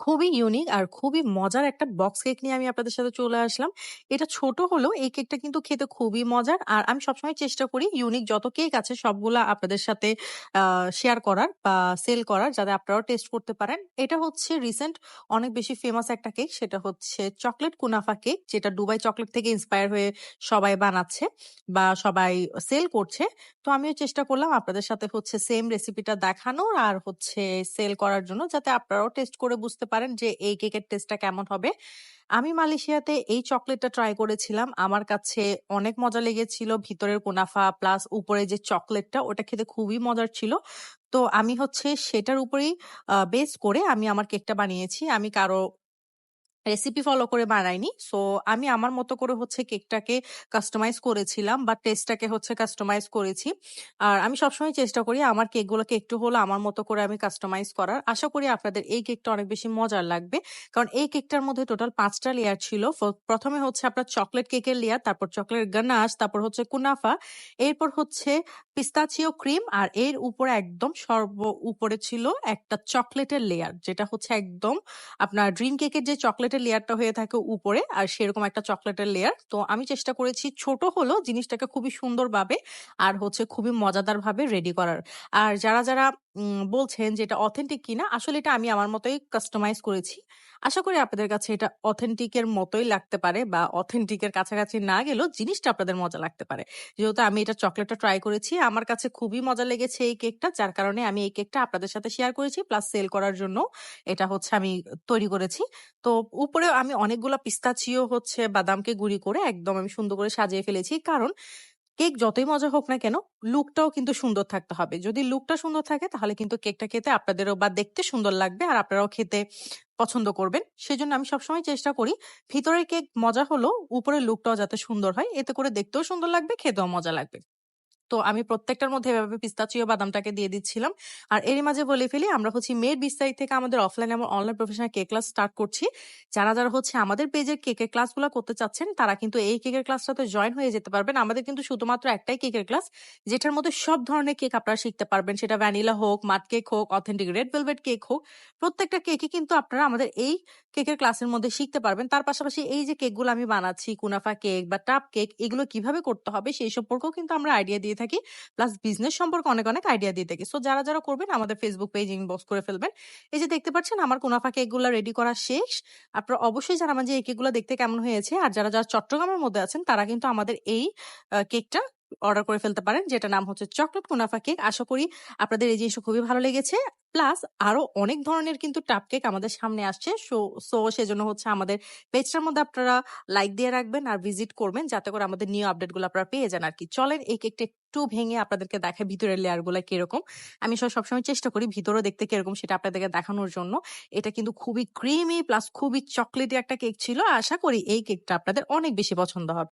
খুবই ইউনিক আর খুবই মজার একটা বক্স কেক নিয়ে আমি আপনাদের সাথে চলে আসলাম। এটা ছোট হলেও এই কেকটা কিন্তু খেতে খুবই মজার। আর আমি সবসময় চেষ্টা করি ইউনিক যত কেক আছে সবগুলা আপনাদের সাথে শেয়ার করার বা সেল করার যাতে আপনারাও টেস্ট করতে পারেন। এটা হচ্ছে রিসেন্ট অনেক বেশি ফেমাস একটা কেক সেটা হচ্ছে চকলেট কুনাফা কেক যেটা দুবাই চকলেট থেকে ইন্সপায়ার হয়ে সবাই বানাচ্ছে বা সবাই সেল করছে। তো আমিও চেষ্টা করলাম আপনাদের সাথে হচ্ছে সেম রেসিপিটা দেখানোর আর হচ্ছে সেল করার জন্য, যাতে আপনারাও টেস্ট করে বুঝতে পারেন যে, এই কেকের টেস্টটা কেমন হবে। আমি মালয়েশিয়াতে এই চকলেটটা ট্রাই করেছিলাম। আমার কাছে অনেক মজা লেগেছিল। ভিতরের কোনাফা প্লাস উপরে যে চকলেটটা, ওটা খেতে খুবই মজার ছিল। তো আমি হচ্ছে সেটার উপরেই বেস করে আমি আমার কেকটা বানিয়েছি। আমি কারও রেসিপি ফলো করে বানাইনি। সো আমি আমার মতো করে হচ্ছে কেকটাকে কাস্টমাইজ করেছিলাম বা টেস্টটাকে হচ্ছে কাস্টমাইজ করেছি। আর আমি সবসময় চেষ্টা করি আমার কেকগুলোকে একটু হলেও আমার মতো করে আমি কাস্টমাইজ করার। আশা করি আপনাদের এই কেকটা অনেক বেশি মজার লাগবে। কারণ এই কেকটার মধ্যে টোটাল পাঁচটা লেয়ার ছিল। প্রথমে হচ্ছে আপনার চকলেট কেকের লেয়ার, তারপর চকলেট গানাশ, তারপর হচ্ছে কুনাফা, এরপর হচ্ছে পিস্তাচিও ক্রিম আর এর উপরে একদম সর্ব উপরে ছিল একটা চকলেটের লেয়ার। যেটা হচ্ছে একদম আপনার ড্রিম কেকের যে চকলেটের লেয়ারটা হয়ে থাকে উপরে আর সেরকম একটা চকলেটের লেয়ার। তো আমি চেষ্টা করেছি ছোট হলো জিনিসটাকে খুবই সুন্দরভাবে আর হচ্ছে খুবই মজাদারভাবে রেডি করার। আর যারা, যারা বলছেন যে এটা অথেন্টিক কিনা আসলে এটা আমি আমার মতোই কাস্টমাইজ করেছি। আশা করি আপনাদের কাছে এটা অথেন্টিক এর মতোই লাগতে পারে বা অথেন্টিক এর কাছাকাছি না গেলেও জিনিসটা আপনাদের মজা লাগতে পারে। যেহেতু আমি এটা চকলেটটা ট্রাই করেছি, আমার কাছে খুবই মজা লেগেছে এই কেকটা। যার কারণে আমি এই কেকটা আপনাদের সাথে শেয়ার করেছি। প্লাস সেল করার জন্য এটা হচ্ছে আমি তৈরি করেছি। তো উপরে আমি অনেকগুলা পিস্তাচিও হচ্ছে বাদামকে গুঁড়ি করে একদম আমি সুন্দর করে সাজিয়ে ফেলেছি। কারণ কেক যতই মজা হোক না কেন, লুকটাও কিন্তু সুন্দর থাকতে হবে। যদি লুকটা সুন্দর থাকে তাহলে কিন্তু কেকটা খেতে আপনাদেরও বা দেখতে সুন্দর লাগবে আর আপনারাও খেতে পছন্দ করবেন। সেজন্য আমি সবসময় চেষ্টা করি ভিতরের কেক মজা হলো উপরের লুকটাও যাতে সুন্দর হয়। এতে করে দেখতেও সুন্দর লাগবে, খেতেও মজা লাগবে। তো আমি প্রত্যেকটার মধ্যে এভাবে পিস্তাচিও বাদামটাকে দিয়ে দিচ্ছিলাম। আর এরই মাঝে বলে ফেলি আমরা হচ্ছে মে ২০ তারিখ থেকে আমাদের অফলাইন এবং online professional cake class start করছি। যারা, যারা হচ্ছে আমাদের পেজের কেকের ক্লাসগুলা করতে চাচ্ছেন তারা কিন্তু এই কেকের ক্লাসটাতে জয়েন হয়ে যেতে পারবেন। আমাদের কিন্তু শুধুমাত্র একটাই কেকের ক্লাস যেটার মধ্যে সব ধরনের কেক আপনারা শিখতে পারবেন। সেটা ভ্যানিলা হোক, মাড কেক হোক, অথেন্টিক রেড ভেলভেট কেক হোক। প্রত্যেকটা কেকই কিন্তু আপনারা আমাদের এই কেকের ক্লাসের মধ্যে শিখতে পারবেন। তার পাশাপাশি এই যে কেকগুলো আমি বানাচ্ছি কুনাফা কেক বা টাপ কেক এগুলো কীভাবে করতে হবে সেই সম্পর্কেও কিন্তু আমরা আইডিয়া দিয়ে থাকি। প্লাস বিজনেস সম্পর্কে অনেক, অনেক আইডিয়া দিয়ে থাকি। সো যারা, যারা করবেন আমাদের ফেসবুক পেজ ইনবক্স করে ফেলবেন। এই যে দেখতে পাচ্ছেন আমার কোনা ফাঁকে এগুলো রেডি করা শেষ। আপনারা অবশ্যই জানাবেন যে এই কেকগুলা দেখতে কেমন হয়েছে। আর যারা, যারা চট্টগ্রামের মধ্যে আছেন তারা কিন্তু আমাদের এই কেকটা অর্ডার করে ফেলতে পারেন। যেটা নাম হচ্ছে চকলেট মুনাফা কেক। আশা করি আপনাদের এই জিনিসটা খুবই ভালো লেগেছে। প্লাস আরও অনেক ধরনের কিন্তু টাপ কেক আমাদের সামনে আসছে। সো সো সেজন্য হচ্ছে আমাদের পেজটার মধ্যে আপনারা লাইক দিয়ে রাখবেন আর ভিজিট করবেন, যাতে করে আমাদের নিউ আপডেটগুলো আপনারা পেয়ে যান আর কি চলেন, এই কেকটা একটু ভেঙে আপনাদেরকে দেখাই ভিতরের লেয়ারগুলা কীরকম। আমি স সবসময় চেষ্টা করি ভিতরে দেখতে কীরকম সেটা আপনাদেরকে দেখানোর জন্য। এটা কিন্তু খুবই ক্রিমি, প্লাস খুবই চকলেটি একটা কেক ছিল। আশা করি এই কেকটা আপনাদের অনেক বেশি পছন্দ হবে।